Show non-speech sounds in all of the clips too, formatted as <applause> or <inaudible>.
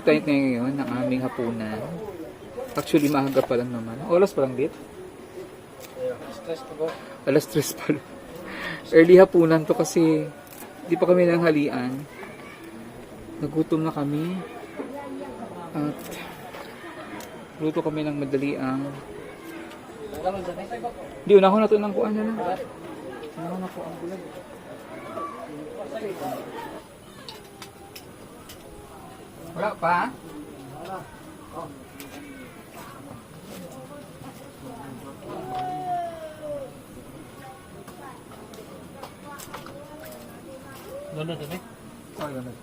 Magluluto tayo ngayon ng aming hapunan. Actually, maaga pa lang naman. Oras pa lang dit? Alas 3 pa lang. <laughs> Early hapunan to kasi di pa kami nang halian. Nagutom na kami. At luto kami ng madali ang. Di, una ko na ito ng kuan na lang. Una ko na po ang bulag. Wala pa? Wala dami. Ay, ganun.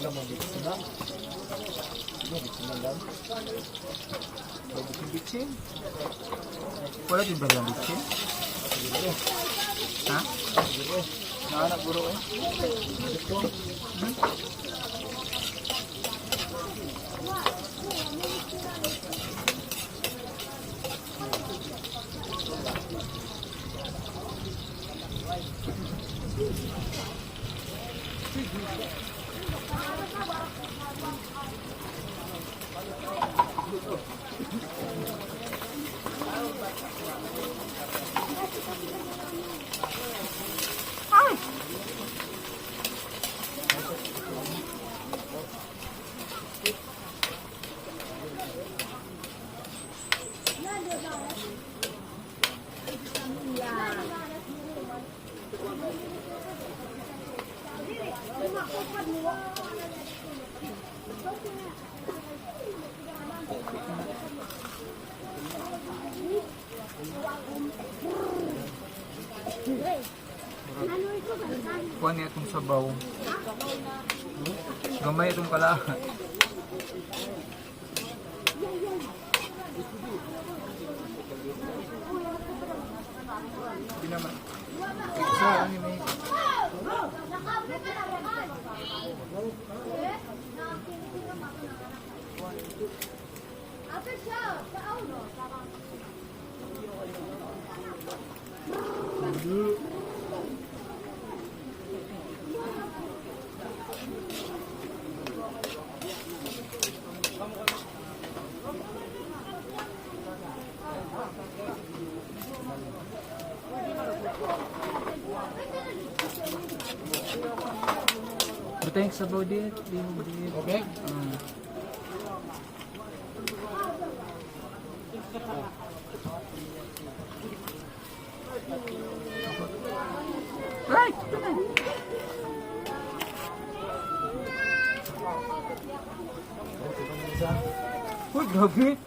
Wala mo dito na. Wala dito na lang. Pwede yung bitchin? Wala din ba yung bitchin? Ha? Naanak buro eh. Hmm? Kuha niya itong sabaw. Gamay itong kalahat. Hindi naman. Isa, ano may... But thanks about it. Okay? Um, Grabe!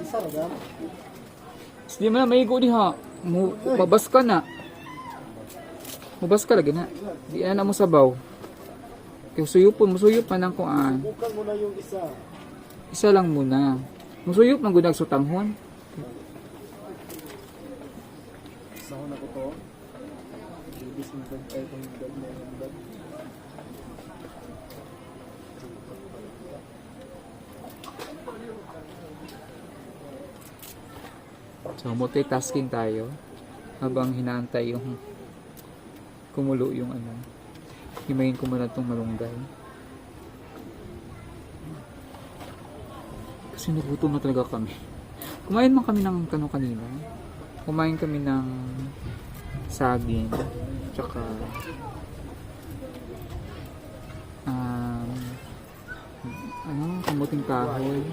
Isa dam. Di mo na maigo diha. Mabas ka na. Mabas ka lagi na. Di na mo sabaw. Kaya suyupon, musuyop pa ng kuan. Bukan mo na yung isa. Isa lang muna. Musuyop ng gunag sutanghon. Isa ko na ko to. Ibis ba tayo itong dam na yung dam. So multitasking tayo habang hinaantay yung kumulo yung ano. Himayin ko muna itong malunggay. Kasi nagutom na talaga kami. Kumain man kami ng kano kanina. Kumain kami ng saging. Tsaka um, ano, kamuting kahoy,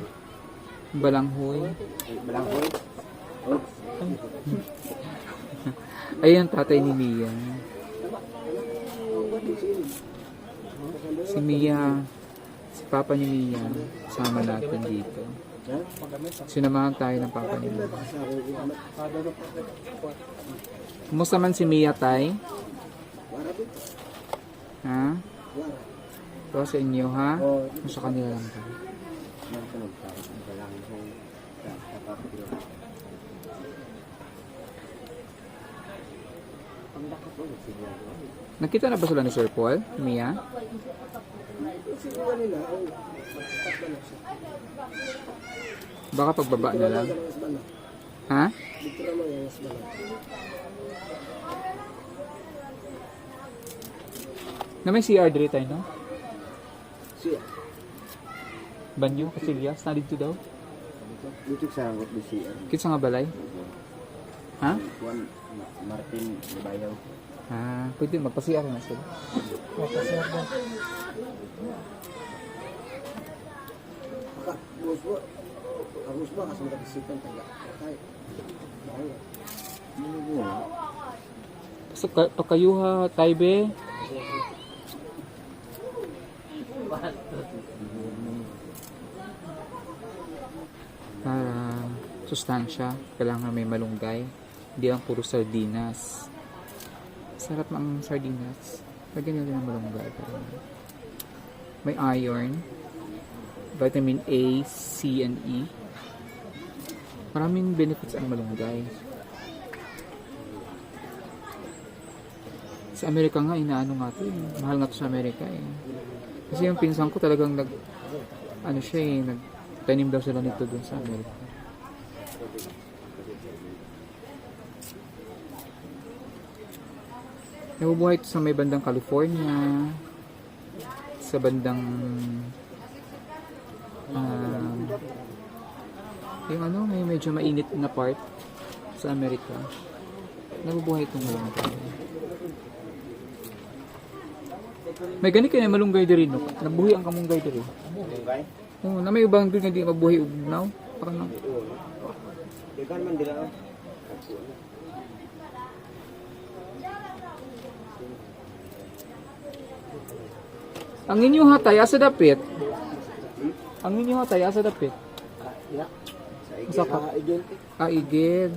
balanghoy. Balanghoy. Ayun, tatay ni Mia. Si Mia, si papa ni Mia, sama natin dito. Ha? Sinamahan tayo ng papa ni Mia. Kumusta man si Mia, tay? Ha? Ito sa inyo, ha? O sa kanila lang tayo. Nang tunog tayo. Balanghoy. Kapapiro. Ang lakas ko. Siguro. Nakita na ba sila ni Sir Paul? Mia? Baka pagbaba na lang. Ha? Na may CR dito tayo, no? Siya. Banyo, Casillas, na dito daw. Dito sa. Kita nga balay. Ha? Juan Martin Bayaw. Ah, pwede magpa-CR na sila. Baka, bus mo. Agus ba? Kasi. Bawa. Ano mo? So, ka- pakayuha, taybe. Para sustansya, kailangan may malunggay. Hindi lang puro sardinas. Sarap ang sardinas. Lagyan rin ng malunggay. May iron, vitamin A, C, and E. Maraming benefits ang malunggay. Sa Amerika nga, inaano nga to eh. Mahal nga to sa Amerika eh. Kasi yung pinsan ko talagang nag, ano siya eh, nagtanim daw sila nito dun sa Amerika. Nabubuhay ito sa may bandang California, sa bandang um, yung ano, may medyo mainit na part sa Amerika. Nabubuhay itong malunggay. May gani kaya malunggay diri no. Nabuhi ang kamunggay diri. Mungay? Oh, na may ubang diri nga di mabuhi ugnaw. Parang Ikan man dila. Ang inyo hatay asa dapit. Ang inyo hatay asa dapit. Ya. Sa ka? identity. Ah, igid.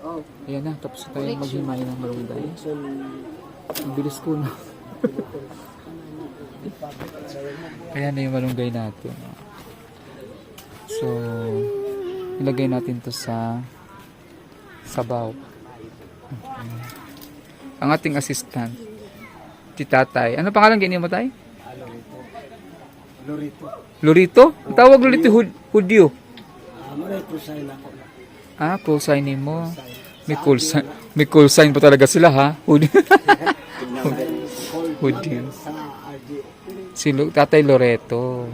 Oh, Ayan na, tapos tayo maghimay ng malunggay. so Ang bilis ko na. Ayan na yung malunggay natin. So, ilagay natin to sa sabaw. Okay. Ang ating assistant, si tatay. Ano pangalan ganyan mo tay? Lorito. Lorito? Ang tawag Lorito Hud- Hudyo. Ah, maray. Ah, call sign name mo. May call sign. May call sign pa talaga sila ha. Hud- <laughs> Hudyo. Sa RD. Si Lu- Tatay Loreto.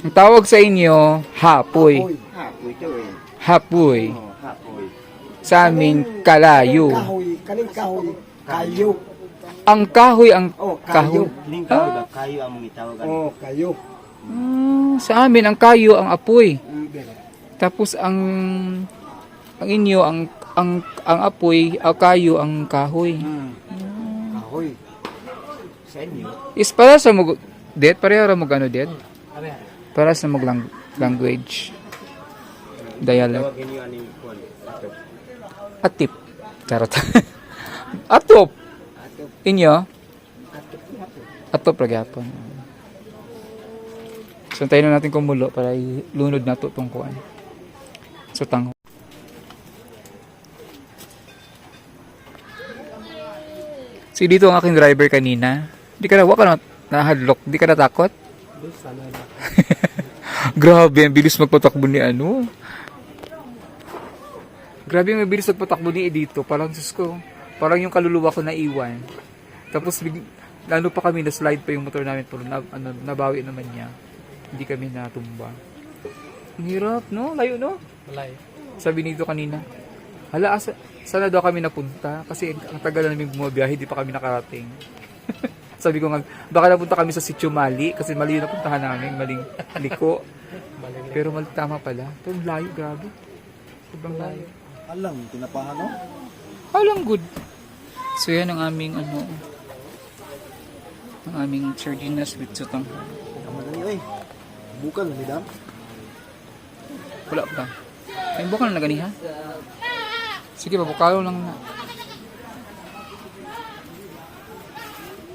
Ang tawag sa inyo, hapoy. Hapoy to eh. Hapoy. Oh, hapoy. Sa amin, kalayo. Kahoy, kaning kahoy. Kayo. Ang kahoy ang Oh, kahoy. kayo. Ning kayo ba? Kayo ang mga tawagan. Oh, kayo. Ah, sa amin, ang kayo ang apoy. Mm. Tapos ang ang inyo, ang ang ang apoy, ang kayo ang kahoy. Mm. Kahoy. Sa inyo, Is para sa mag det pareho ra mo ano det? Para sa mag lang- language dialect. tawagin niyo. Ito. Atip. Charot. <laughs> Atop. Ato. Inyo? Ato. Ato. Atop ra gyapon. So tayo na natin kumulo para ilunod na to tong kuan. So tang Si dito ang aking driver kanina. Di ka na, wa ka na nahadlok. Di ka natakot? <laughs> Grabe, ang bilis magpatakbo ni ano. Grabe, ang bilis magpatakbo ni dito. Parang, sus ko, parang yung kaluluwa ko naiwan. Tapos, big, lalo pa kami, na-slide pa yung motor namin. Pero na, ano, nabawi naman niya. Hindi kami natumba. Ang hirap, no? Layo, no? Malay. Sabi nito kanina, hala, asa, sana daw kami napunta? Kasi ang tagal na namin bumabiyahe, di pa kami nakarating. <laughs> Sabi ko nga, baka napunta kami sa sitio Mali kasi mali yung napuntahan namin, maling liko. <laughs> Pero mali tama pala. Pero layo, grabe. Sobrang layo. Alam, tinapahan no? Alang good. So yan ang aming ano, ang aming sardinas with sutang. Oy. Bukan, madam. Wala pa. Ay, buka na nagani ha? Sige, babukalo lang na.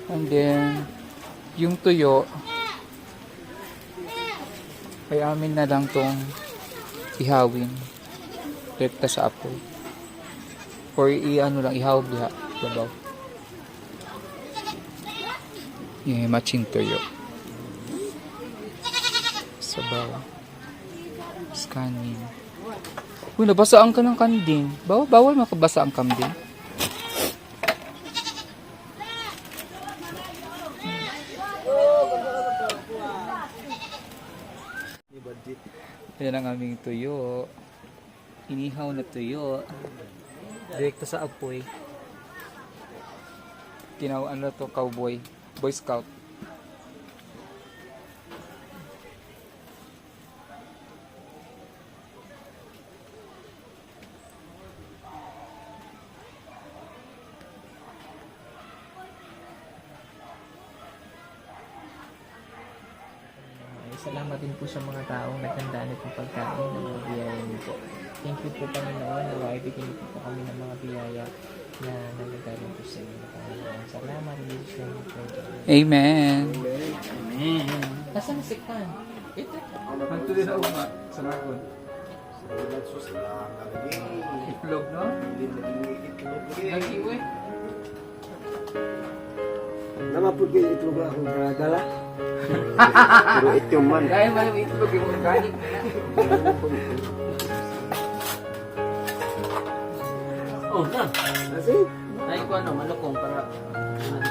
And then, yung tuyo, ay amin na lang tong ihawin. Direkta sa apoy. Or i-ano lang, ihawag diha. Babaw. Yung matching tuyo. Sabaw. Scanning. Uy, nabasaan ka ng kanding. Bawal, bawal makabasa ang kambing. Yan ang aming tuyo. Inihaw na tuyo. Direkta sa apoy. Kinawaan na to cowboy. Boy Scout. Taong naghandaan itong pagkain ng mga biyaya niyo po. Thank you po Panginoon na maibigyan niyo po kami ng mga biyaya na nanggagaling po sa inyo. Panginoon. Salamat inyo po. Amen. Nasaan na si Kan? Ito. Hanto din ako nga sa nakon. Itlog, no? Nag-iwi. Namapod kayo itlog akong dala. Pero ito man. Dahil malam itlog yung organic. Oh, na. Kasi, Ay ko ano, malukong para ano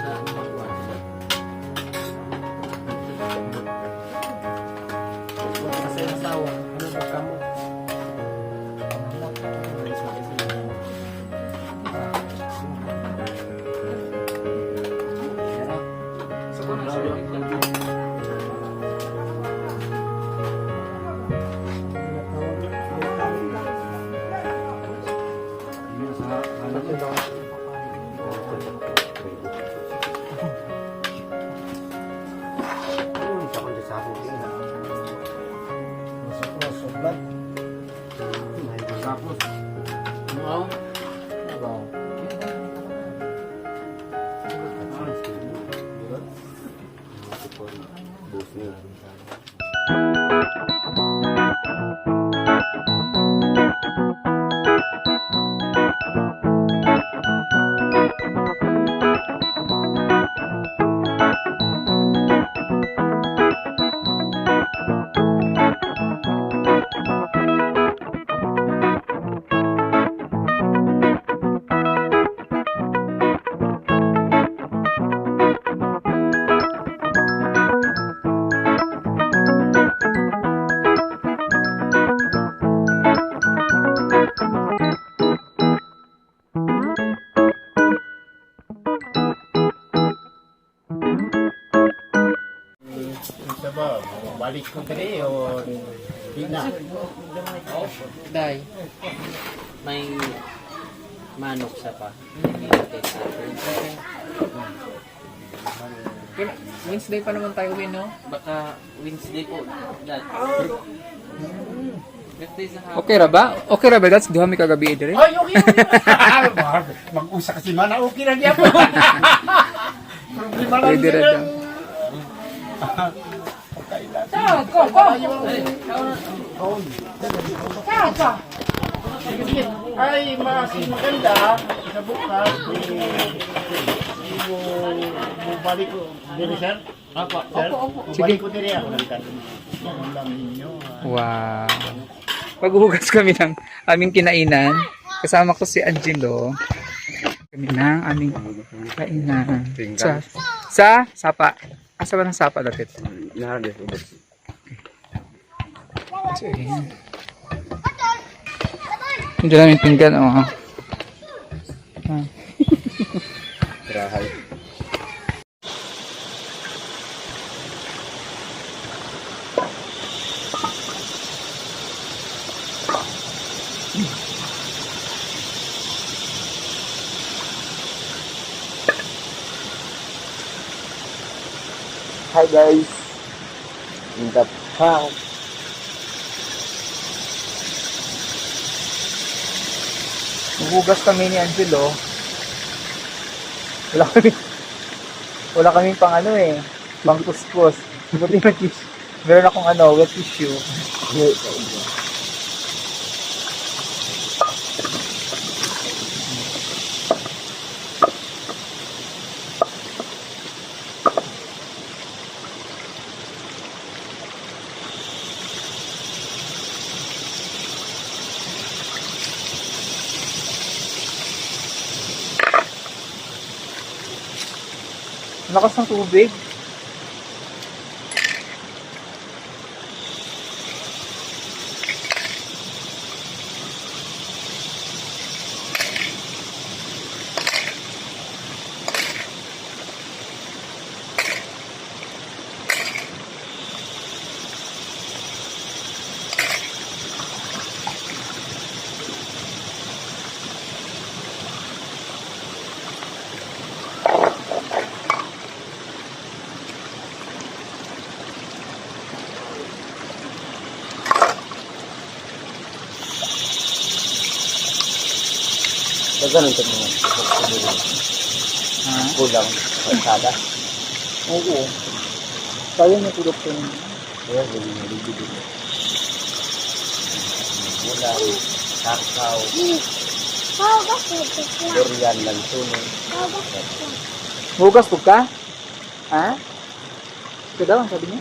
Wednesday pa naman tayo win, no? Baka Wednesday po. Dad. Okay ra ba? Okay ra ba? That's duha mi kagabi dire. Ay, okay, okay. Mag-usa kasi man, okay na niya po. Problema lang Pwede ra yun. daw. Ay, mas maganda sa bukas. Eh, mo balik ko. Dili, sir? Apo, sir. Opo, Sige. Balik ko diri ako ng lang ninyo. ah. Wow. Maghuhugas kami ng aming kinainan. Kasama ko si Angelo. Kami ng aming kainan. Sa, sa sapa. Asa ba ng sapa dati? So, ayan. Hindi namin pinggan. Oh. Ah. Hi guys. In the park. Huhugas kami ni Angelo. Wala kami, wala kami pang ano eh, pang kuskus. Buti na tissue. Meron akong ano, wet tissue. Lakas ng tubig. Dagan untuk mga Ha? kulang kalsada. Oo. Kaya niya tulog ko nun. Kaya gawin mo rin dito. Ulam, kakao, durian, lansuno. Hugas po ka? Ha? Ito daw ang sabi niya?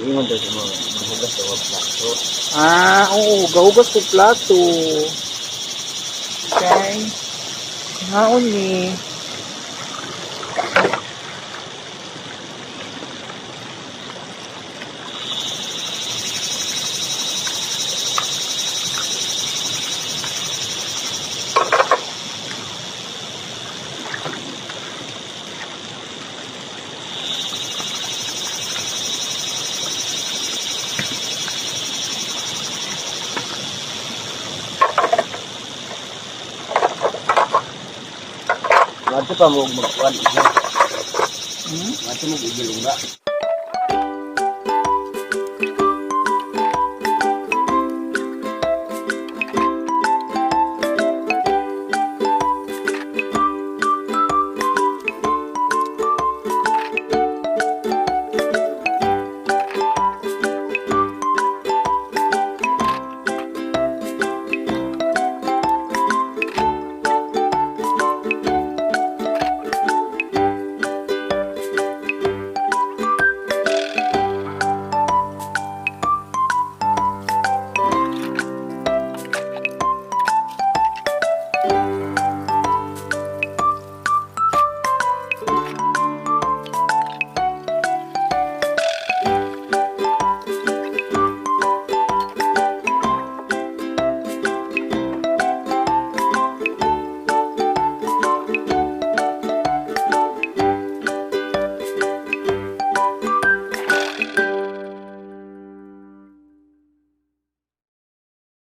Iingon daw sa mga mahugas sa plato. Ah, oo. Gahugas ko plato. Okay. Haon ni. Nga pa mo magkuhan. Hmm? Nga mo igilong na.